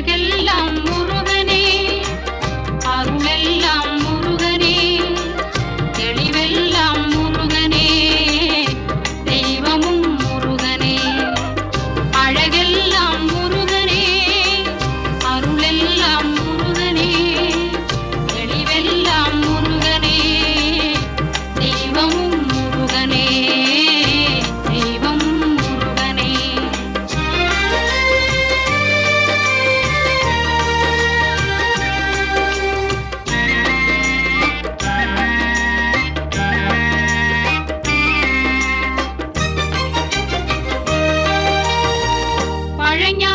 உலகெல்லாம் உருவே Carreña.